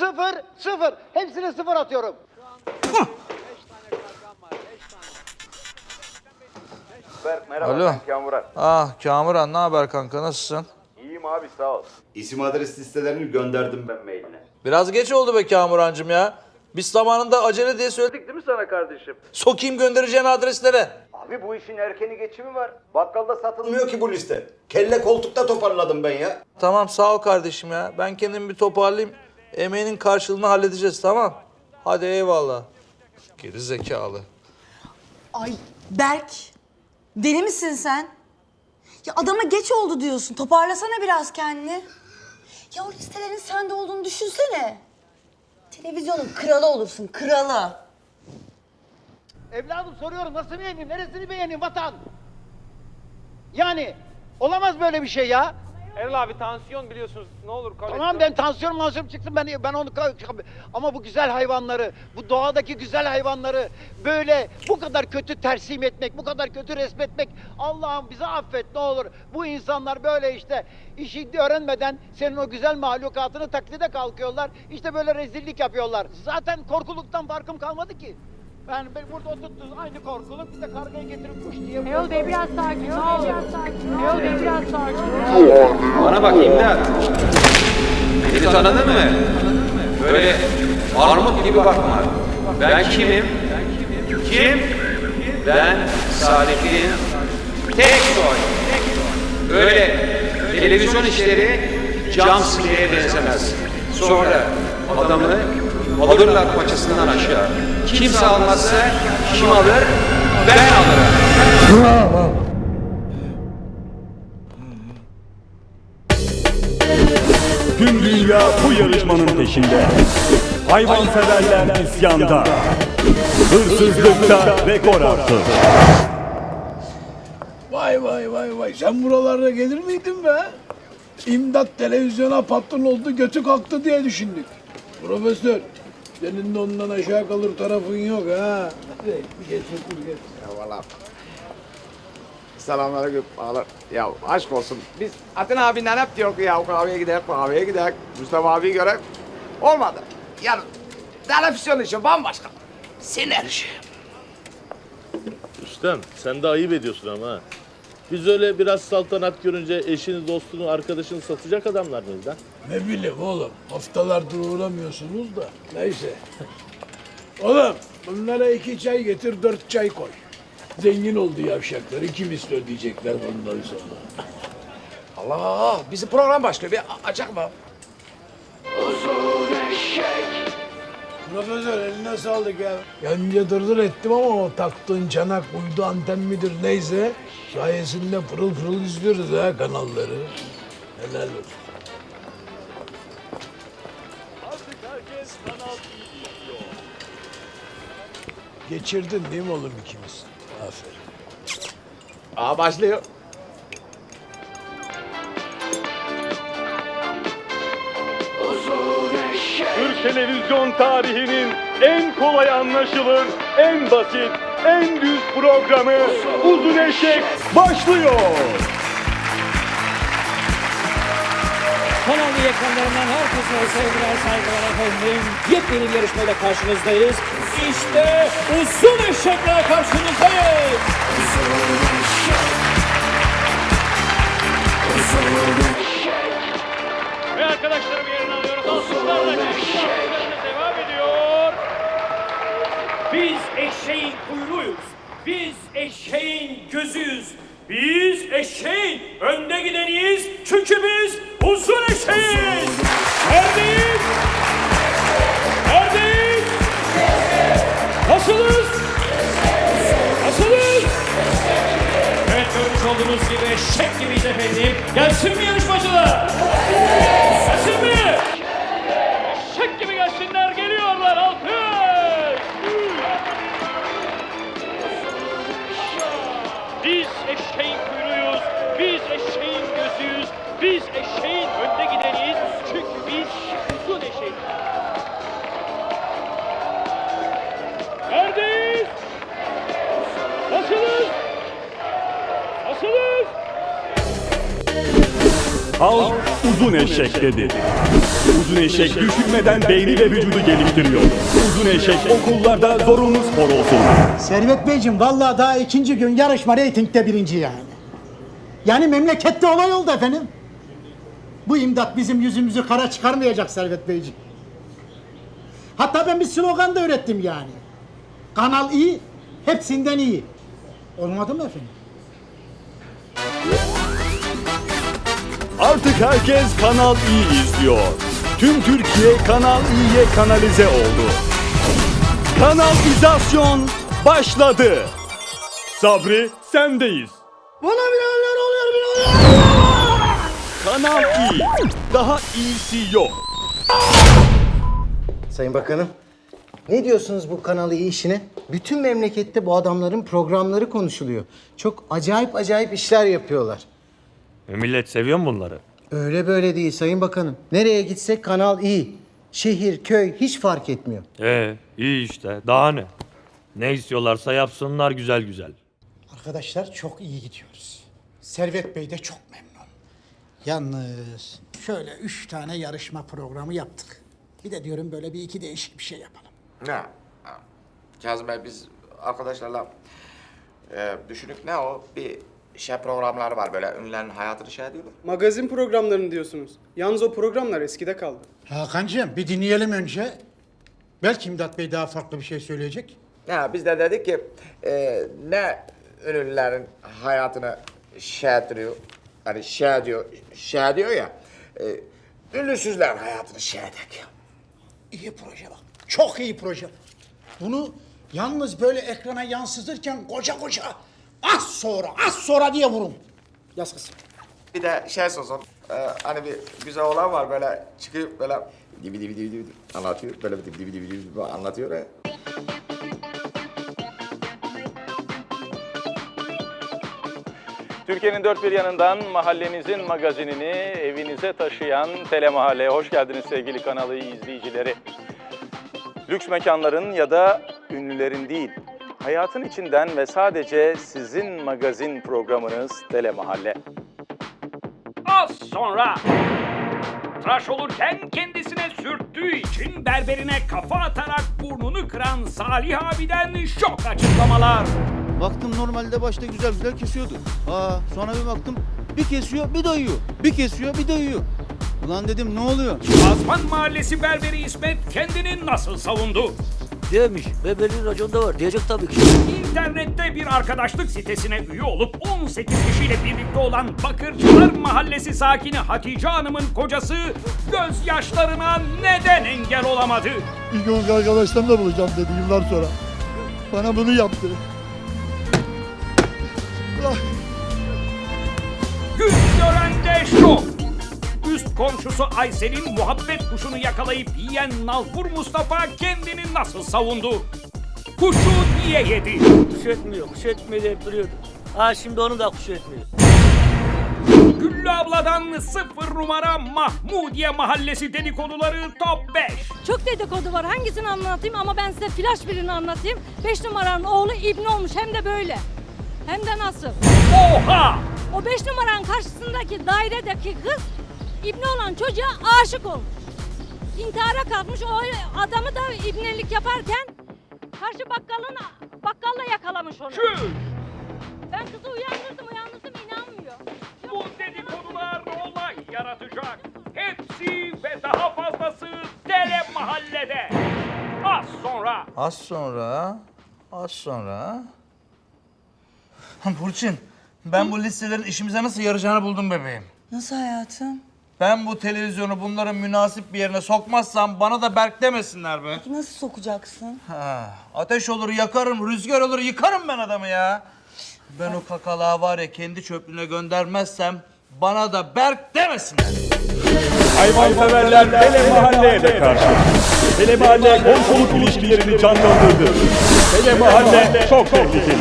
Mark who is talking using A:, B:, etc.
A: Sıfır, sıfır. Hepsine sıfır atıyorum.
B: Merhaba
C: Alo.
B: ben Kamuran.
C: Ah Kamuran ne haber kanka nasılsın?
B: İyiyim abi sağ ol. İsim adres listelerini gönderdim ben mailine.
C: Biraz geç oldu be Kamurancım ya. Biz zamanında acele diye söyledik değil mi sana kardeşim? Sokayım göndereceğin adreslere.
B: Abi bu işin erkeni geçimi var. Bakkalda satılmıyor ki bu liste. Kelle koltukta toparladım ben ya.
C: Tamam sağ ol kardeşim ya. Ben kendimi bir toparlayayım. Emeğinin karşılığını halledeceğiz tamam. Hadi eyvallah. Geri zekalı.
D: Ay Berk, deli misin sen? Ya adama geç oldu diyorsun. Toparlasana biraz kendini. Ya o listelerin sende olduğunu düşünsene. Televizyonun kralı olursun, kralı.
A: Evladım soruyorum nasıl beğeneyim, neresini beğeneyim vatan? Yani olamaz böyle bir şey ya.
E: Erol abi tansiyon biliyorsunuz ne olur kolesterol.
A: Tamam ben tansiyon mansiyonum çıksın ben ben onu ama bu güzel hayvanları, bu doğadaki güzel hayvanları böyle bu kadar kötü tersim etmek, bu kadar kötü resmetmek Allah'ım bizi affet ne olur. Bu insanlar böyle işte işi öğrenmeden senin o güzel mahlukatını taklide kalkıyorlar. İşte böyle rezillik yapıyorlar. Zaten korkuluktan farkım kalmadı ki. Ben, ben burada oturttunuz aynı korkuluk bir de kargayı getirip kuş diye.
F: Erol Bey biraz sakin. Bey biraz sakin. Erol Bey biraz sakin.
G: Bana bak imdat. Beni tanıdın mı? Böyle armut gibi bakma. Ben kimim? Kim? Ben Salih'in tek soy. Öyle televizyon işleri cam sineğe benzemez. Sonra adamı alırlar paçasından aşağı. Kimse almazsa kim alır? Ben alırım.
H: Tüm dünya bu yarışmanın peşinde. Hayvanseverler isyanda. Hırsızlıkta rekor attı.
I: Vay vay vay vay sen buralarda gelir miydin be? İmdat televizyona patron oldu götü kalktı diye düşündük. Profesör senin de ondan aşağı kalır tarafın yok ha. Bir geç geç.
J: Eyvallah. Selamünaleyküm. Ağlar. Ya aşk olsun. Biz Atin abinden hep diyor ki ya kahveye gidelim, kahveye gidelim. Mustafa abi göre olmadı. Yani televizyon işi bambaşka. Sinerji.
K: Ustam sen de ayıp ediyorsun ama ha. Biz öyle biraz saltanat görünce eşini, dostunu, arkadaşını satacak adamlar mıyız lan?
I: Ne bileyim oğlum haftalardır uğramıyorsunuz da. Neyse. Oğlum bunlara iki çay getir dört çay koy. Zengin oldu yavşaklar. İki misli ödeyecekler bundan sonra.
J: Allah bizi program başlıyor. Bir açak mı?
I: Profesör eline sağlık ya. Önce dırdır ettim ama o taktığın çanak uydu anten midir neyse sayesinde pırıl pırıl izliyoruz ha kanalları. Helal olsun. Geçirdin değil mi oğlum ikimiz? Aferin.
J: Aa başlıyor.
H: Türk televizyon tarihinin en kolay anlaşılır, en basit, en düz programı Uzun Eşek başlıyor.
E: Kanal ekranlarından herkese sevgiler saygılar efendim. Yepyeni bir yarışmayla karşınızdayız. İşte uzun eşekle karşınızdayız. Ve arkadaşlarım yerini alıyoruz. Alkışlarla devam ediyor. Biz eşeğin kuyruğuyuz. Biz eşeğin gözüyüz. Biz eşeğin önde gideniyiz. Çünkü biz uzun eşeğiz. Neredeyiz? Gibiyiz efendim. Gelsin mi yarışmacılar? Gelsin mi? Eşek gibi gelsinler geliyorlar alkış. Biz eşeğin kuyruğuyuz, biz eşeğin gözüyüz, biz eşeğin önde gideniyiz. Çünkü biz uzun eşeğiz. Neredeyiz? Nasılız? Nasılız?
H: Halk uzun eşek dedi. Uzun eşek düşünmeden beyni ve vücudu geliştiriyor. Uzun eşek okullarda zorunlu spor olsun.
L: Servet Beyciğim vallahi daha ikinci gün yarışma reytingde birinci yani. Yani memlekette olay oldu efendim. Bu imdat bizim yüzümüzü kara çıkarmayacak Servet Beyciğim. Hatta ben bir slogan da ürettim yani. Kanal iyi, hepsinden iyi. Olmadı mı efendim?
H: Artık herkes Kanal İ izliyor. Tüm Türkiye Kanal İ'ye kanalize oldu. Kanalizasyon başladı. Sabri sendeyiz.
L: Bana birader oluyor birader.
H: Kanal İ. Daha iyisi yok.
L: Sayın Bakanım, ne diyorsunuz bu kanalı iyi işine? Bütün memlekette bu adamların programları konuşuluyor. Çok acayip acayip işler yapıyorlar.
M: Millet seviyor mu bunları?
L: Öyle böyle değil Sayın Bakanım. Nereye gitsek kanal iyi. Şehir, köy hiç fark etmiyor.
M: Ee, iyi işte. Daha ne? Ne istiyorlarsa yapsınlar güzel güzel.
L: Arkadaşlar çok iyi gidiyoruz. Servet Bey de çok memnun. Yalnız şöyle üç tane yarışma programı yaptık. Bir de diyorum böyle bir iki değişik bir şey yapalım.
J: Ne? Kazım Bey biz arkadaşlarla e, düşünük ne o? Bir şey programları var böyle ünlülerin hayatını şey ediyorlar.
N: Magazin programlarını diyorsunuz. Yalnız o programlar eskide kaldı.
L: Hakan'cığım bir dinleyelim önce. Belki İmdat Bey daha farklı bir şey söyleyecek.
J: Ya biz de dedik ki e, ne ünlülerin hayatını şey ediyor, hani şey diyor, şey diyor ya, e, ünlüsüzlerin hayatını şey edek.
L: İyi proje bak. Çok iyi proje. Bunu yalnız böyle ekrana yansıtırken koca koca az sonra az sonra diye vurun. Yaz kızım.
J: Bir de şey sorsun, e, hani bir güzel olan var böyle çıkıyor böyle dibi dibi dibi dibi anlatıyor, böyle bir dibi dibi dibi dibi anlatıyor ya.
H: Türkiye'nin dört bir yanından mahallenizin magazinini evinize taşıyan Telemahalle. Hoş geldiniz sevgili kanalı izleyicileri. Lüks mekanların ya da ünlülerin değil, hayatın içinden ve sadece sizin magazin programınız Telemahalle.
M: Az sonra tıraş olurken kendisine sürttüğü için berberine kafa atarak burnunu kıran Salih abiden şok açıklamalar.
A: Baktım normalde başta güzel güzel kesiyordu. Aa, sonra bir baktım bir kesiyor bir dayıyor. Bir kesiyor bir dayıyor. Ulan dedim ne oluyor?
M: Azman Mahallesi berberi İsmet kendini nasıl savundu?
C: Demiş. Bebeğin raconda var. Diyecek tabii ki.
M: İnternette bir arkadaşlık sitesine üye olup 18 kişiyle birlikte olan Bakırcılar Mahallesi sakini Hatice Hanım'ın kocası gözyaşlarına neden engel olamadı?
I: İlk arkadaşlarımla bulacağım dedi yıllar sonra. Bana bunu yaptı.
M: Gün gören de şok. Komşusu Aysel'in muhabbet kuşunu yakalayıp yiyen Nalbur Mustafa kendini nasıl savundu? Kuşu niye yedi?
C: Kuş etmiyor. Kuş etmiyor deyip duruyordu. Ha şimdi onu da kuş etmiyor.
M: Güllü abladan sıfır numara Mahmudiye Mahallesi dedikoduları top 5.
O: Çok dedikodu var. Hangisini anlatayım ama ben size flash birini anlatayım. 5 numaranın oğlu İbni olmuş hem de böyle. Hem de nasıl?
M: Oha!
O: O 5 numaranın karşısındaki dairedeki kız İbni olan çocuğa aşık olmuş. İntihara kalkmış. O adamı da ibnelik yaparken karşı bakkalın bakkalla yakalamış onu.
M: Çüş!
O: Ben kızı uyandırdım uyandırdım inanmıyor.
M: Bu dedikodular olay yaratacak. Hepsi ve daha fazlası Tele Mahalle'de. Az sonra.
C: Az sonra, az sonra. Burçin, ben bu listelerin işimize nasıl yarayacağını buldum bebeğim.
D: Nasıl hayatım?
C: Ben bu televizyonu bunların münasip bir yerine sokmazsam bana da Berk demesinler be.
D: Nasıl sokacaksın?
C: Ha, ateş olur yakarım, rüzgar olur yıkarım ben adamı ya. Ben o kakalağı var ya kendi çöplüğüne göndermezsem bana da Berk demesinler.
H: Hayvanseverler Tele Mahalle'ye de karşı. Tele Mahalle komşuluk ilişkilerini canlandırdı. Tele Mahalle çok tehlikeli.